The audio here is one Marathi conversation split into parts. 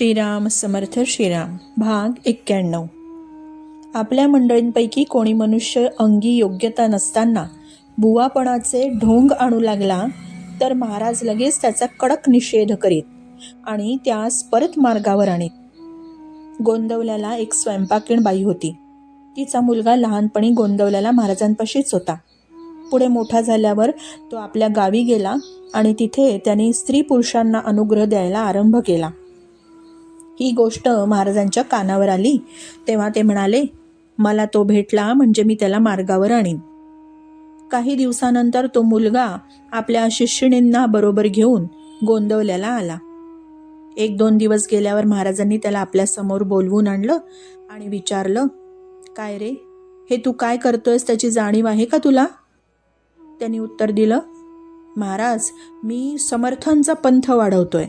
श्रीराम समर्थ श्रीराम भाग एक्क्याण्णव. आपल्या मंडळींपैकी कोणी मनुष्य अंगी योग्यता नसताना बुवापणाचे ढोंग आणू लागला तर महाराज लगेच त्याचा कडक निषेध करीत आणि त्यास परत मार्गावर आणीत. गोंदवल्याला एक स्वयंपाकीण बाई होती. तिचा मुलगा लहानपणी गोंदवल्याला महाराजांपाशीच होता. पुढे मोठा झाल्यावर तो आपल्या गावी गेला आणि तिथे त्याने स्त्री पुरुषांना अनुग्रह द्यायला आरंभ केला. ही गोष्ट महाराजांच्या कानावर आली. तेव्हा ते म्हणाले मला तो भेटला म्हणजे मी त्याला मार्गावर आणीन. काही दिवसानंतर तो मुलगा आपल्या शिष्यणींना बरोबर घेऊन गोंदवल्याला आला. एक दोन दिवस गेल्यावर महाराजांनी त्याला आपल्यासमोर बोलवून आणलं आणि विचारलं काय रे हे तू काय करतोयस? त्याची जाणीव आहे का तुला? त्यांनी उत्तर दिलं महाराज मी समर्थांचा पंथ वाढवतोय.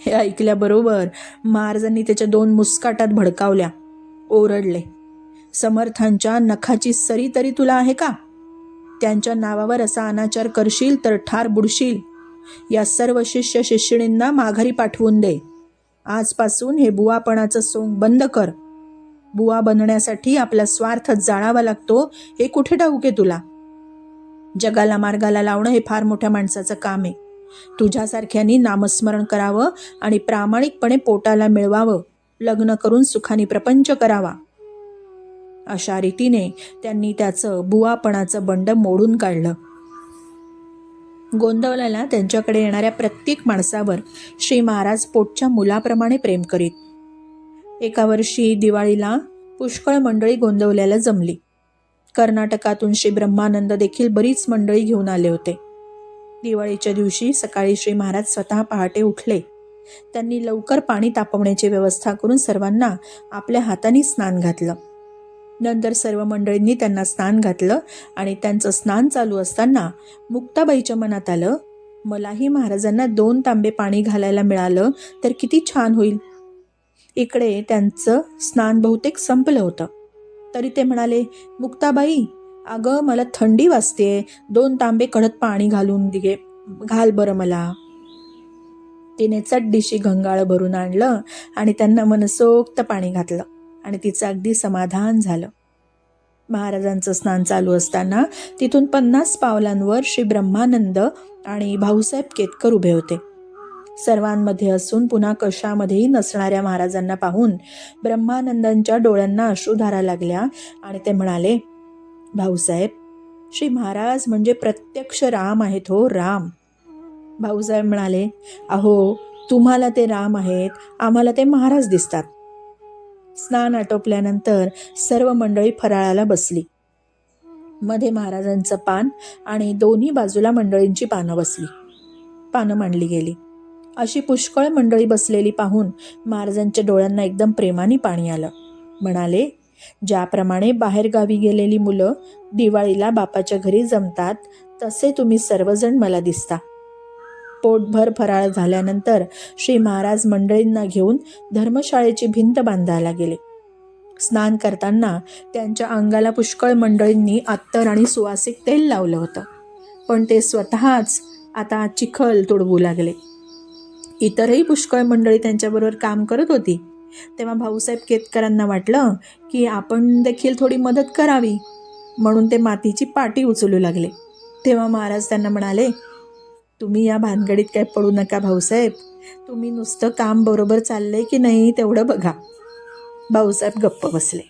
हे ऐकल्याबरोबर महाराजांनी त्याच्या दोन मुस्काटात भडकावल्या. ओरडले समर्थांच्या नखाची सरी तरी तुला आहे का? त्यांच्या नावावर असा अनाचार करशील तर ठार बुडशील. या सर्व शिष्य शिष्यणींना माघारी पाठवून दे. आजपासून हे बुवापणाचं सोंग बंद कर. बुवा बनण्यासाठी आपला स्वार्थ जाळावा लागतो हे कुठे ठाऊक आहे तुला? जगाला मार्गाला लावणं हे फार मोठ्या माणसाचं काम आहे. तुझ्यासारख्यांनी नामस्मरण करावं आणि प्रामाणिकपणे पोटाला मिळवावं लग्न करून सुखाने प्रपंच करावा. अशा रीतीने त्यांनी त्याचं बुवापणाचं बंड मोडून काढलं. गोंदवल्याला त्यांच्याकडे येणाऱ्या प्रत्येक माणसावर श्री महाराज पोटच्या मुलाप्रमाणे प्रेम करीत. एका वर्षी दिवाळीला पुष्कळ मंडळी गोंदवल्याला जमली. कर्नाटकातून श्री ब्रह्मानंद देखील बरीच मंडळी घेऊन आले होते. दिवाळीच्या दिवशी सकाळी श्री महाराज स्वतः पहाटे उठले. त्यांनी लवकर पाणी तापवण्याची व्यवस्था करून सर्वांना आपल्या हाताने स्नान घातलं. नंतर सर्व मंडळींनी त्यांना स्नान घातलं आणि त्यांचं स्नान चालू असताना मुक्ताबाईच्या मनात आलं मलाही महाराजांना दोन तांबे पाणी घालायला मिळालं तर किती छान होईल. इकडे त्यांचं स्नान बहुतेक संपलं होतं. तरी ते म्हणाले मुक्ताबाई अगं मला थंडी वाजते दोन तांबे कडत पाणी घालून दिगे. घाल बरं मला. तिने चड्डीशी घंगाळ भरून आणलं आणि त्यांना मनसोक्त पाणी घातलं आणि तिचं अगदी समाधान झालं. महाराजांचं स्नान चालू असताना तिथून पन्नास पावलांवर श्री ब्रह्मानंद आणि भाऊसाहेब केतकर उभे होते. सर्वांमध्ये असून पुन्हा कशामध्येही नसणाऱ्या महाराजांना पाहून ब्रह्मानंदांच्या डोळ्यांना अश्रुधारा लागल्या आणि ते म्हणाले भाऊसाहेब श्री महाराज म्हणजे प्रत्यक्ष राम आहेत हो राम. भाऊसाहेब म्हणाले अहो तुम्हाला ते राम आहेत आम्हाला ते महाराज दिसतात. स्नान आटोपल्यानंतर सर्व मंडळी फराळाला बसली. मध्ये महाराजांचं पान आणि दोन्ही बाजूला मंडळींची पानं बसली. पानं मांडली गेली. अशी पुष्कळ मंडळी बसलेली पाहून महाराजांच्या डोळ्यांना एकदम प्रेमाने पाणी आलं. म्हणाले ज्याप्रमाणे बाहेरगावी गेलेली मुलं दिवाळीला बापाच्या घरी जमतात तसे तुम्ही सर्वजण मला दिसता. पोटभर फराळ झाल्यानंतर श्री महाराज मंडळींना घेऊन धर्मशाळेची भिंत बांधायला गेले. स्नान करताना त्यांच्या अंगाला पुष्कळ मंडळींनी अत्तर आणि सुवासिक तेल लावलं होतं. पण ते स्वतःच आता चिखल तुडवू लागले. इतरही पुष्कळ मंडळी त्यांच्याबरोबर काम करत होती. तेव्हा भाऊसाहेब केतकरांना वाटलं की आपण देखील थोडी मदत करावी म्हणून ते मातीची पाटी उचलू लागले. तेव्हा महाराज त्यांना म्हणाले तुम्ही या भानगडीत काय पडू नका भाऊसाहेब तुम्ही नुसतं काम बरोबर चाललंय की नाही तेवढं बघा. भाऊसाहेब गप्प बसले.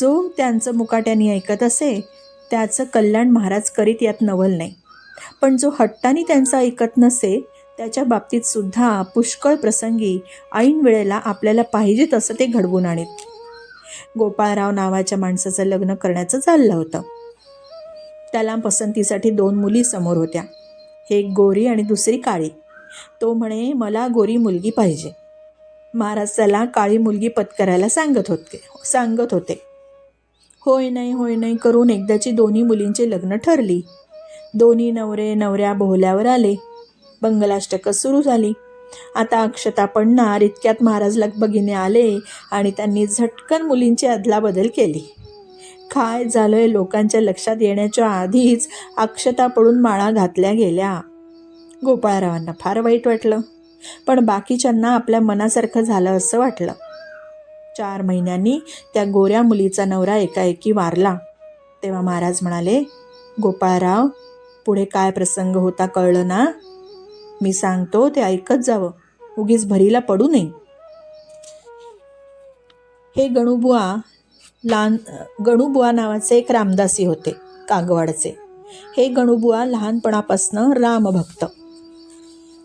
जो त्यांचं मुकाट्याने ऐकत असे त्याचं कल्याण महाराज करीत यात नवल नाही. पण जो हट्टाने त्यांचं ऐकत नसे त्याच्या बाबतीत सुद्धा पुष्कळ प्रसंगी ऐन वेळेला आपल्याला पाहिजे तसं ते घडवून आणीत गोपाळराव नावाच्या माणसाचं लग्न करण्याचं चाललं होतं. त्याला पसंतीसाठी दोन मुली समोर होत्या. एक गोरी आणि दुसरी काळी. तो म्हणे मला गोरी मुलगी पाहिजे. महाराज त्याला काळी मुलगी पत्करायला सांगत होते सांगत होते. होय नाही होय नाही करून एकदाची दोन्ही मुलींचे लग्न ठरली. दोन्ही नवरे नवऱ्या बोहल्यावर आले. बंगलाष्टकं सुरू झाली. आता अक्षता पडणार इतक्यात महाराज लगबगीने आले आणि त्यांनी झटकन मुलींची अदलाबदल केली. काय झालंय लोकांच्या लक्षात येण्याच्या आधीच अक्षता पडून माळा घातल्या गेल्या. गोपाळरावांना फार वाईट वाटलं पण बाकीच्यांना आपल्या मनासारखं झालं असं वाटलं. चार महिन्यांनी त्या गोऱ्या मुलीचा नवरा एकाएकी वारला. तेव्हा महाराज म्हणाले गोपाळराव पुढे काय प्रसंग होता कळलं ना? मी सांगतो ते ऐकत जावं. उगीच भरीला पडू नये. हे गणुबुवा लहान गणुबुवा नावाचे एक रामदासी होते कागवाडचे. हे गणुबुवा लहानपणापासनं रामभक्त.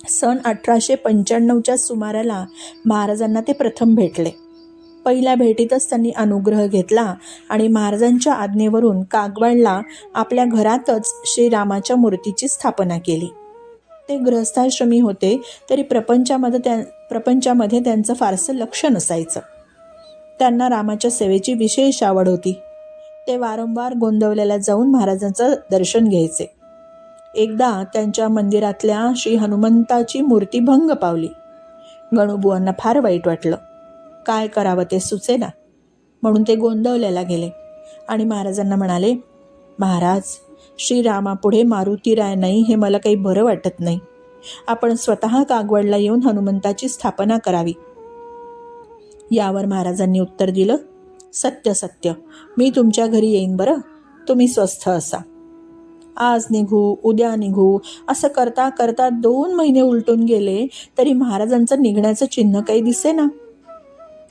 सन अठराशे पंच्याण्णवच्या सुमाराला महाराजांना ते प्रथम भेटले. पहिल्या भेटीतच त्यांनी अनुग्रह घेतला आणि महाराजांच्या आज्ञेवरून कागवाडला आपल्या घरातच श्रीरामाच्या मूर्तीची स्थापना केली. ते गृहस्थाश्रमी होते तरी प्रपंचामध्ये त्या प्रपंचामध्ये त्यांचं फारसं लक्ष नसायचं. त्यांना रामाच्या सेवेची विशेष आवड होती. ते वारंवार गोंदवल्याला जाऊन महाराजांचं दर्शन घ्यायचे. एकदा त्यांच्या मंदिरातल्या श्री हनुमंताची मूर्ती भंग पावली. गणुबुवांना फार वाईट वाटलं. काय करावं ते सुचेना. म्हणून ते गोंदवल्याला गेले. आणि महाराजांना म्हणाले महाराज श्रीरामापुढे मारुतीराय नाही हे मला काही बरं वाटत नाही. आपण स्वतः कागवडला येऊन हनुमंताची स्थापना करावी. यावर महाराजांनी उत्तर दिलं सत्य सत्य. मी तुमच्या घरी येईन बरं. तुम्ही स्वस्थ असा. आज निघू उद्या निघू असं करता करता दोन महिने उलटून गेले तरी महाराजांचं निघण्याचं चिन्ह काही दिसे ना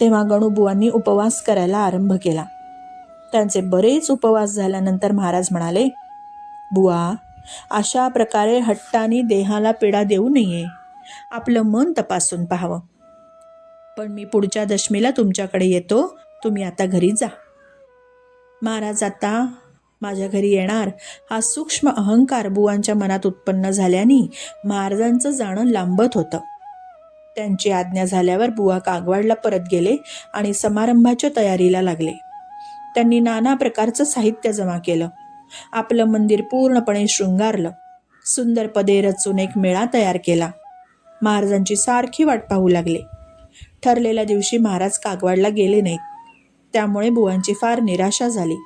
तेव्हा गणुबुवांनी उपवास करायला आरंभ केला. त्यांचे बरेच उपवास झाल्यानंतर महाराज म्हणाले बुवा अशा प्रकारे हट्टाने देहाला पीडा देऊ नये. आपलं मन तपासून पाहावं. पण मी पुढच्या दशमीला तुमच्याकडे येतो. तुम्ही आता घरी जा. महाराज आता माझ्या घरी येणार. हा सूक्ष्म अहंकार बुवांच्या मनात उत्पन्न झाल्याने महाराजांचं जाणं लांबत होतं. त्यांची आज्ञा झाल्यावर बुवा कागवाडला परत गेले आणि समारंभाच्या तयारीला लागले. त्यांनी नाना प्रकारचं साहित्य जमा केलं. आपलं मंदिर पूर्णपणे शृंगारलं. सुंदर पदे रचून एक मेळा तयार केला. महाराजांची सारखी वाट पाहू लागले. ठरलेल्या दिवशी महाराज कागवाडला गेले नाहीत. त्यामुळे बुवांची फार निराशा झाली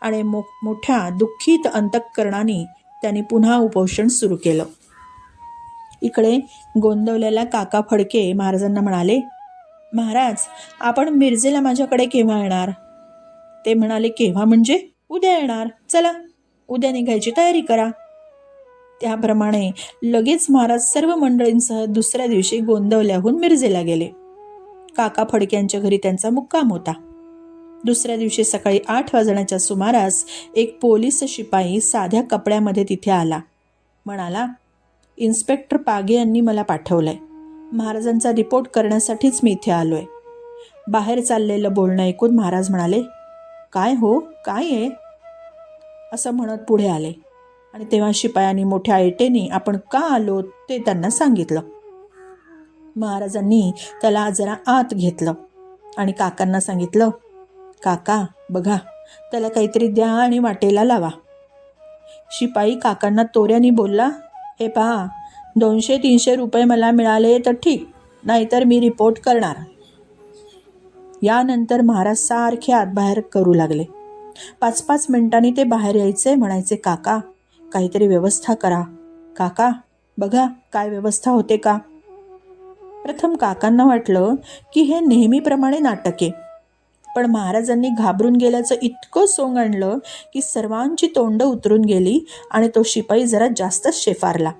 आणि मो मोठ्या दुःखित अंतःकरणाने त्यांनी पुन्हा उपोषण सुरू केलं. इकडे गोंदवलेल्या काका फडके महाराजांना म्हणाले महाराज आपण मिरजेला माझ्याकडे केव्हा येणार? ते म्हणाले केव्हा म्हणजे? उद्या येणार. चला. उद्या निघायची तयारी करा. त्याप्रमाणे लगेच महाराज सर्व मंडळींसह दुसऱ्या दिवशी गोंदवल्याहून मिरजेला गेले. काका फडक्यांच्या घरी त्यांचा मुक्काम होता. दुसऱ्या दिवशी सकाळी आठ वाजण्याच्या सुमारास एक पोलीस शिपाई साध्या कपड्यामध्ये तिथे आला. म्हणाला इन्स्पेक्टर पागे यांनी मला पाठवलंय. महाराजांचा रिपोर्ट करण्यासाठीच मी इथे आलोय. बाहेर चाललेलं बोलणं ऐकून महाराज म्हणाले काय हो? काय आहे? असं म्हणत पुढे आले. आणि तेव्हा शिपायांनी मोठ्या ऐटेने आपण का आलो ते त्यांना सांगितलं. महाराजांनी त्याला जरा आत घेतलं आणि काकांना सांगितलं काका बघा त्याला काहीतरी द्या आणि वाटेला लावा. शिपाई काकांना तोऱ्यानी बोलला हे पहा दोनशे तीनशे रुपये मला मिळाले तर ठीक नाहीतर मी रिपोर्ट करणार. यानंतर महाराज सारखे आतबाहेर करू लागले. पाच पाच मिनिटांनी ते बाहेर यायचे म्हणायचे काका काहीतरी व्यवस्था करा. काका बघा काय व्यवस्था होते का? प्रथम काकांना वाटलं की हे नेहमीप्रमाणे नाटक आहे. पण महाराजांनी घाबरून गेल्याचं इतकं सोंग आणलं की सर्वांची तोंड उतरून गेली आणि तो शिपाई जरा जास्तच शेफारला.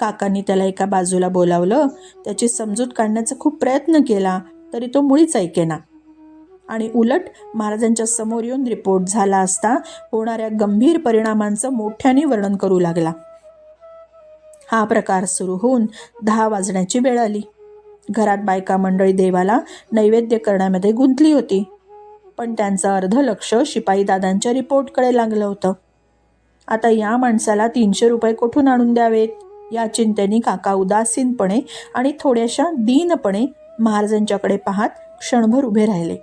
काकांनी त्याला एका बाजूला बोलावलं त्याची समजूत काढण्याचा खूप प्रयत्न केला तरी तो मुळीच ऐकेना. आणि उलट महाराजांच्या समोर येऊन रिपोर्ट झाला असता होणाऱ्या गंभीर परिणामांचं मोठ्याने वर्णन करू लागला. हा प्रकार सुरू होऊन दहा वाजण्याची वेळ आली. घरात बायका मंडळी देवाला नैवेद्य करण्यामध्ये गुंतली होती. पण त्यांचं अर्ध लक्ष शिपाई दादांच्या रिपोर्टकडे लागलं होतं. आता या माणसाला तीनशे रुपये कुठून आणून द्यावेत? या चिंतेने काका उदासीनपणे आणि थोड्याशा दीनपणे महाराजांच्याकडे पाहत क्षणभर उभे राहिले.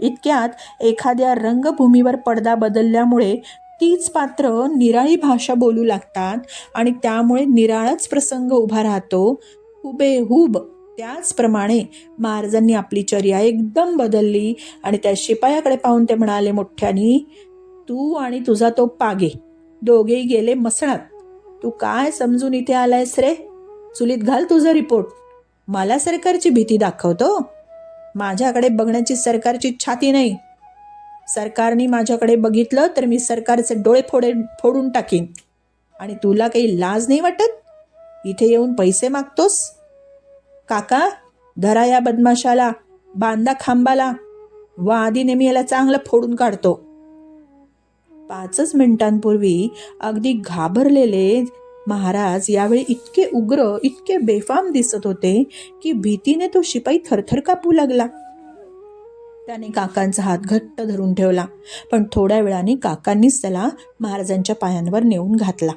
इतक्यात एखाद्या रंगभूमीवर पडदा बदलल्यामुळे तीच पात्र निराळी भाषा बोलू लागतात आणि त्यामुळे निराळाच प्रसंग उभा राहतो. हुबेहूब त्याचप्रमाणे महाराजांनी आपली चर्या एकदम बदलली आणि त्या शिपायाकडे पाहून ते म्हणाले मोठ्यानी तू आणि तुझा तो पागे दोघेही गेले मसणात तू काय समजून इथे आलायस रे? चुलीत घाल तुझा रिपोर्ट. मला सरकारची भीती दाखवतो. माझ्याकडे बघण्याची सरकारची छाती नाही. सरकारने माझ्याकडे बघितलं तर मी सरकारचे डोळे फोडे फोडून टाकीन. आणि तुला काही लाज नाही वाटत? इथे येऊन पैसे मागतोस? काका धरा या बदमाशाला बांधा खांबाला. व आधी नेहमी याला चांगलं फोडून काढतो. पाचच मिनिटांपूर्वी अगदी घाबरलेले महाराज यावेळी इतके उग्र इतके बेफाम दिसत होते की भीतीने तो शिपाई थरथर कापू लागला. त्याने काकांचा हात घट्ट धरून ठेवला पण थोड्या वेळाने काकांनीच त्याला महाराजांच्या पायांवर नेऊन घातला.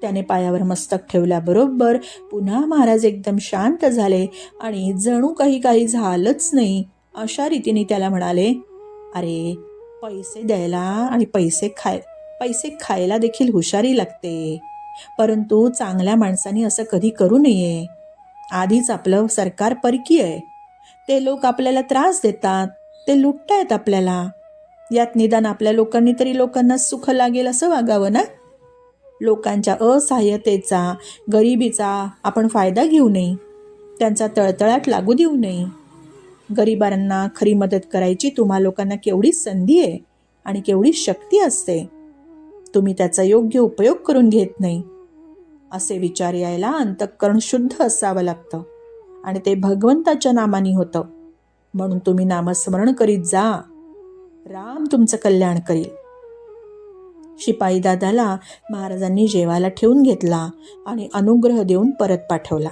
त्याने पायावर मस्तक ठेवल्याबरोबर पुन्हा महाराज एकदम शांत झाले आणि जणू काही काही झालंच नाही अशा रीतीने त्याला म्हणाले अरे पैसे द्यायला आणि पैसे खाय पैसे खायला देखील हुशारी लागते. परंतु चांगल्या माणसाने असं कधी करू नये. आधीच आपलं सरकार परकी आहे. ते लोक आपल्याला त्रास देतात. ते लुटतायत आपल्याला. यात निदान आपल्या लोकांनी तरी लोकांना सुख लागेल असं वागावं ना? लोकांच्या असहाय्यतेचा गरिबीचा आपण फायदा घेऊ नये. त्यांचा तळतळाट लागू देऊ नये. गरिबांना खरी मदत करायची तुम्हा लोकांना केवढी संधी आहे आणि केवढी शक्ती असते. तुम्ही त्याचा योग्य उपयोग करून घेत नाही. असे विचार यायला अंतःकरण शुद्ध असावं लागतं आणि ते भगवंताच्या नामाने होतं. म्हणून तुम्ही नामस्मरण करीत जा. राम तुमचं कल्याण करील. शिपाई दादाला महाराजांनी जेवायला ठेवून घेतला आणि अनुग्रह देऊन परत पाठवला.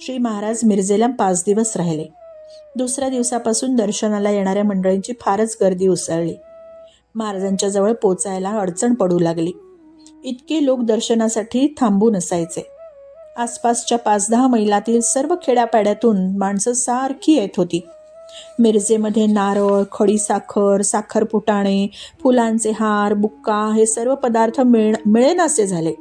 श्री महाराज मिरजेला पाच दिवस राहिले. दुसऱ्या दिवसापासून दर्शनाला येणाऱ्या मंडळींची फारच गर्दी उसळली. महाराजांच्या जवळ पोचायला अडचण पडू लागली. इतके लोक दर्शनासाठी थांबून असायचे. आसपासच्या पाच दहा मैलातील सर्व खेड्यापाड्यातून माणसं सारखी येत होती. मिरजेमध्ये नारळ खडीसाखर साखर फुटाणे फुलांचे हार बुक्का हे सर्व पदार्थ मिळ मिळेनासे झाले.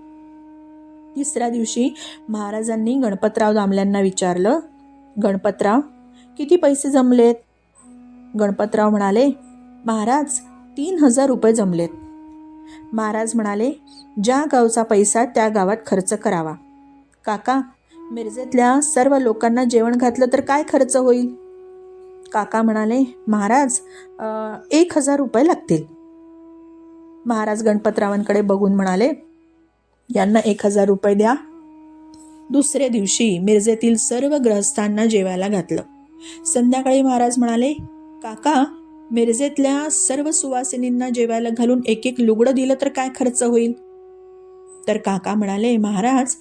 तिसऱ्या दिवशी महाराजांनी गणपतराव दामल्यांना विचारलं गणपतराव किती पैसे जमलेत? गणपतराव म्हणाले महाराज तीन हजार रुपये जमलेत. महाराज म्हणाले ज्या गावचा पैसा त्या गावात खर्च करावा. काका मिरजेतल्या सर्व लोकांना जेवण घातलं तर काय खर्च होईल? काका म्हणाले महाराज एक हजार रुपये लागतील. महाराज गणपतरावांकडे बघून म्हणाले यांना एक हजार रुपये द्या. दुसऱ्या दिवशी मिरजेतील सर्व ग्रहस्थांना जेवायला घातलं. संध्याकाळी महाराज म्हणाले काका मिरजेतल्या सर्व सुवासिनींना जेवायला घालून एक एक लुगडं दिलं तर काय खर्च होईल? तर काका म्हणाले महाराज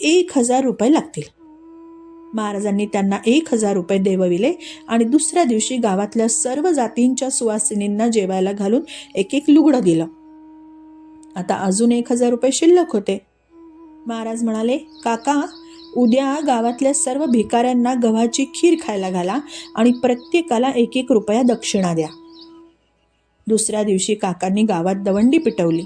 एक हजार रुपये लागतील. महाराजांनी त्यांना एक हजार रुपये देवविले आणि दुसऱ्या दिवशी गावातल्या सर्व जातींच्या सुवासिनींना जेवायला घालून एक एक लुगडं दिलं. आता अजून एक हजार रुपये शिल्लक होते. महाराज म्हणाले काका उद्या गावातल्या सर्व भिकाऱ्यांना गव्हाची खीर खायला घाला आणि प्रत्येकाला एक एक रुपया दक्षिणा द्या. दुसऱ्या दिवशी काकांनी गावात दवंडी पिटवली.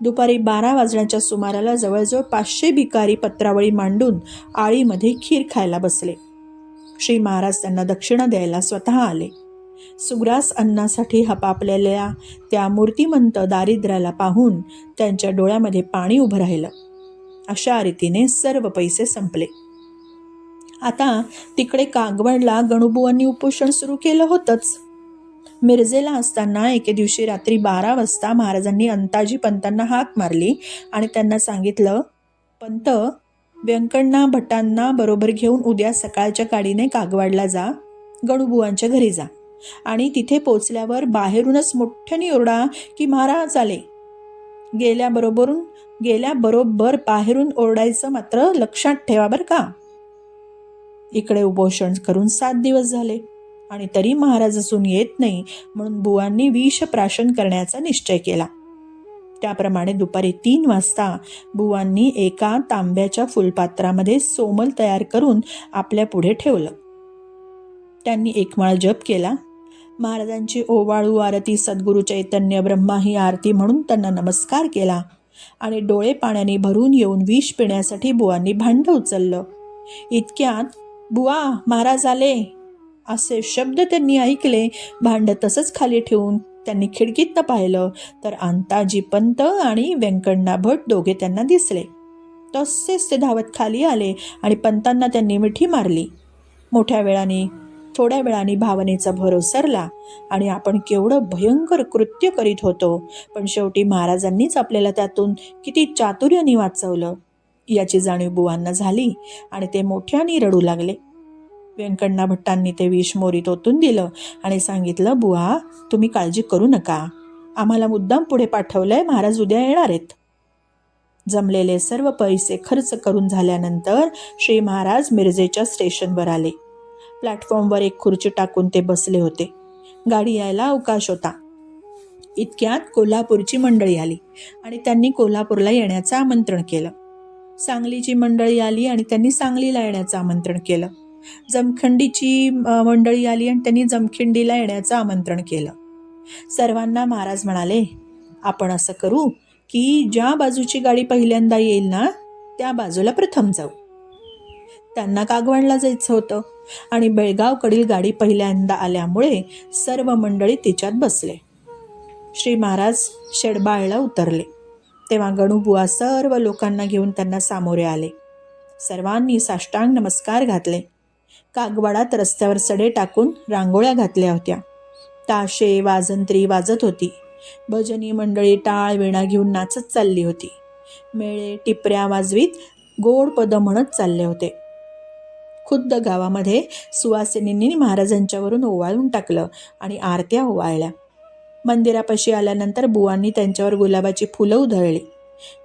दुपारी बारा वाजण्याच्या सुमाराला जवळजवळ पाचशे भिकारी पत्रावळी मांडून आळीमध्ये खीर खायला बसले. श्री महाराज त्यांना दक्षिणा द्यायला स्वतः आले. सुग्रास अन्नासाठी हपापलेल्या त्या मूर्तिमंत दारिद्र्याला पाहून त्यांच्या डोळ्यामध्ये पाणी उभं राहिलं. अशा रीतीने सर्व पैसे संपले. आता तिकडे कागवडला गणुबुवांनी उपोषण सुरू केलं होतंच. मिरजेला असताना एके दिवशी रात्री बारा वाजता महाराजांनी अंताजी पंतांना हाक मारली आणि त्यांना सांगितलं पंत व्यंकण्णा भटांना बरोबर घेऊन उद्या सकाळच्या गाडीने कागवाडला जा गणुबुवांच्या घरी जा. आणि तिथे पोचल्यावर बाहेरूनच मोठ्याने ओरडा की महाराज आले गेल्याबरोबरून गेल्याबरोबर बाहेरून ओरडायचं मात्र लक्षात ठेवा बरं का. इकडे उपोषण करून सात दिवस झाले आणि तरी महाराज असून येत नाही म्हणून बुवांनी विष प्राशन करण्याचा निश्चय केला. त्याप्रमाणे दुपारी तीन वाजता बुवांनी एका तांब्याच्या फुलपात्रामध्ये सोमल तयार करून आपल्या पुढे ठेवलं. त्यांनी एक माळ जप केला महाराजांची ओवाळू आरती सद्गुरु चैतन्य ब्रह्मा ही आरती म्हणून त्यांना नमस्कार केला आणि डोळे पाण्याने भरून येऊन विष पिण्यासाठी बुवांनी भांड उचललं. इतक्यात बुवा महाराज आले. असे शब्द त्यांनी ऐकले. भांड तसंच खाली ठेवून त्यांनी खिडकीतनं पाहिलं तर अंताजी पंत आणि व्यंकण्णा भट दोघे त्यांना दिसले. तसेच ते धावत खाली आले आणि पंतांना त्यांनी मिठी मारली. मोठ्या वेळाने थोड्या वेळाने भावनेचा भर ओसरला आणि आपण केवढं भयंकर कृत्य करीत होतो. पण शेवटी महाराजांनीच आपल्याला त्यातून किती चातुर्याने वाचवलं. याची जाणीव बुवांना झाली आणि ते मोठ्याने रडू लागले. व्यंकण्णा भट्टांनी ते विष मोरीत ओतून दिलं आणि सांगितलं बुवा तुम्ही काळजी करू नका. आम्हाला मुद्दाम पुढे पाठवलंय महाराज उद्या येणार आहेत. जमलेले सर्व पैसे खर्च करून झाल्यानंतर श्री महाराज मिरजेच्या स्टेशनवर आले. प्लॅटफॉर्मवर एक खुर्ची टाकून ते बसले होते. गाडी यायला अवकाश होता. इतक्यात कोल्हापूरची मंडळी आली आणि त्यांनी कोल्हापूरला येण्याचं आमंत्रण केलं. सांगलीची मंडळी आली आणि त्यांनी सांगलीला येण्याचं आमंत्रण केलं. जमखंडीची मंडळी आली आणि त्यांनी जमखिंडीला येण्याचं आमंत्रण केलं. सर्वांना महाराज म्हणाले आपण असं करू की ज्या बाजूची गाडी पहिल्यांदा येईल ना त्या बाजूला प्रथम जाऊ. त्यांना कागवाणला जायचं होतं. आणि बेळगावकडील गाडी पहिल्यांदा आल्यामुळे सर्व मंडळी तिच्यात बसले. श्री महाराज शेडबाळला उतरले. तेव्हा गणुबुवा सर्व लोकांना घेऊन त्यांना सामोरे आले. सर्वांनी साष्टांग नमस्कार घातले. कागवाडात रस्त्यावर सडे टाकून रांगोळ्या घातल्या होत्या. ताशे वाजंत्री वाजत होती. भजनी मंडळी टाळ विणा घेऊन नाचत चालली होती. मेळे टिपऱ्या वाजवीत गोड पद म्हणत चालले होते. खुद्द गावामध्ये सुवासिनींनी महाराजांच्यावरून ओवाळून टाकलं आणि आरत्या ओवाळल्या. मंदिरापाशी आल्यानंतर बुवांनी त्यांच्यावर गुलाबाची फुलं उधळली.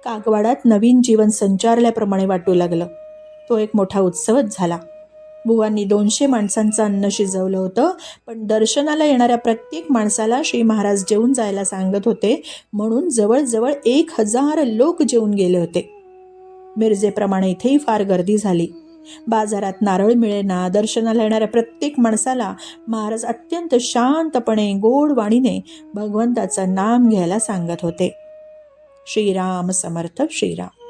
कागवाडात नवीन जीवन संचारल्याप्रमाणे वाटू लागलं. तो एक मोठा उत्सवच झाला. बुवांनी दोनशे माणसांचं अन्न शिजवलं होतं पण दर्शनाला येणाऱ्या प्रत्येक माणसाला श्री महाराज जेवून जायला सांगत होते म्हणून जवळजवळ एक हजार लोक जेवून गेले होते. मिरजेप्रमाणे इथेही फार गर्दी झाली. बाजारात नारळ मिळेना दर्शनाला येणाऱ्या प्रत्येक माणसाला महाराज अत्यंत शांतपणे गोड वाणीने भगवंताचं नाम घ्यायला सांगत होते. श्रीराम समर्थ श्रीराम.